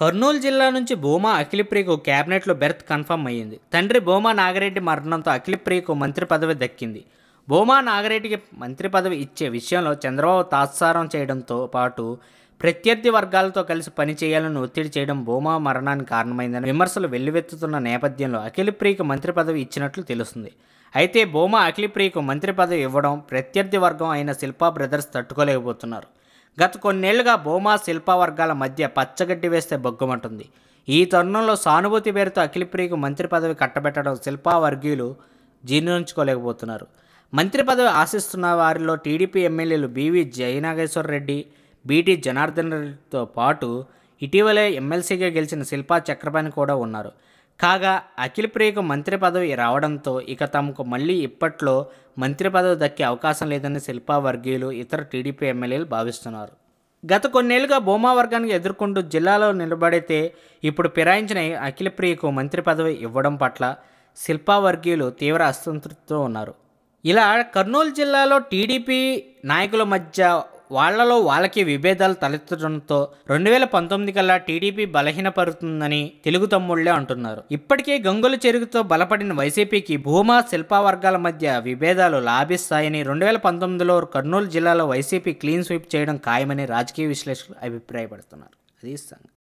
కర్నూలు జిల్లా నుంచి భూమా అఖిలప్రియకు కేబినెట్లో బెర్త్ కన్ఫర్మ్ అయ్యింది. తండ్రి భూమా నాగిరెడ్డి మరణంతో అఖిలప్రియకు మంత్రి పదవి దక్కింది. భూమా నాగిరెడ్డికి మంత్రి పదవి ఇచ్చే విషయంలో చంద్రబాబు తాత్సారం చేయడంతో పాటు ప్రత్యర్థి వర్గాలతో కలిసి పనిచేయాలని ఒత్తిడి చేయడం భూమా మరణానికి కారణమైందని విమర్శలు వెల్లువెత్తుతున్న నేపథ్యంలో అఖిలప్రియకు మంత్రి పదవి ఇచ్చినట్లు తెలుస్తుంది. అయితే భూమా అఖిలప్రియకు మంత్రి పదవి ఇవ్వడం ప్రత్యర్థి వర్గం అయిన శిల్పా బ్రదర్స్ తట్టుకోలేకపోతున్నారు. గత కొన్నేళ్ళుగా భూమా శిల్పా వర్గాల మధ్య పచ్చగడ్డి వేస్తే బొగ్గుమంటుంది. ఈ తరుణంలో సానుభూతి పేరుతో అఖిలప్రియకు మంత్రి పదవి కట్టబెట్టడం శిల్పా వర్గీయులు జీర్ణించుకోలేకపోతున్నారు. మంత్రి పదవి ఆశిస్తున్న వారిలో టీడీపీ ఎమ్మెల్యేలు B V Jayanageswara Reddy B T Janardhan రెడ్డితో పాటు ఇటీవలే ఎమ్మెల్సీగా గెలిచిన శిల్పా చక్రపాణి కూడా ఉన్నారు. కాగా అఖిలప్రియకు మంత్రి పదవి రావడంతో ఇక తమకు మళ్ళీ ఇప్పట్లో మంత్రి పదవి దక్కే అవకాశం లేదని శిల్పా వర్గీయులు ఇతర టీడీపీ ఎమ్మెల్యేలు భావిస్తున్నారు. గత కొన్నేళ్ళుగా భూమా వర్గానికి ఎదుర్కొంటూ జిల్లాలో నిలబడితే ఇప్పుడు ఫిరాయించిన అఖిలప్రియకు మంత్రి పదవి ఇవ్వడం పట్ల శిల్పా వర్గీయులు తీవ్ర అసంతృప్తితో ఉన్నారు. ఇలా కర్నూలు జిల్లాలో టీడీపీ నాయకుల మధ్య వాళ్ళలో వాళ్ళకి విభేదాలు తలెత్తడంతో రెండు వేల పంతొమ్మిది కల్లా టీడీపీ బలహీనపడుతుందని తెలుగు తమ్ముళ్ళే అంటున్నారు. ఇప్పటికే గంగుల చెరుగుతో బలపడిన వైసీపీకి భూమా శిల్పా వర్గాల మధ్య విభేదాలు లాభిస్తాయని రెండు వేల పంతొమ్మిదిలో కర్నూలు జిల్లాలో వైసీపీ క్లీన్ స్వీప్ చేయడం ఖాయమని రాజకీయ విశ్లేషకులు అభిప్రాయపడుతున్నారు. అది సంగతి.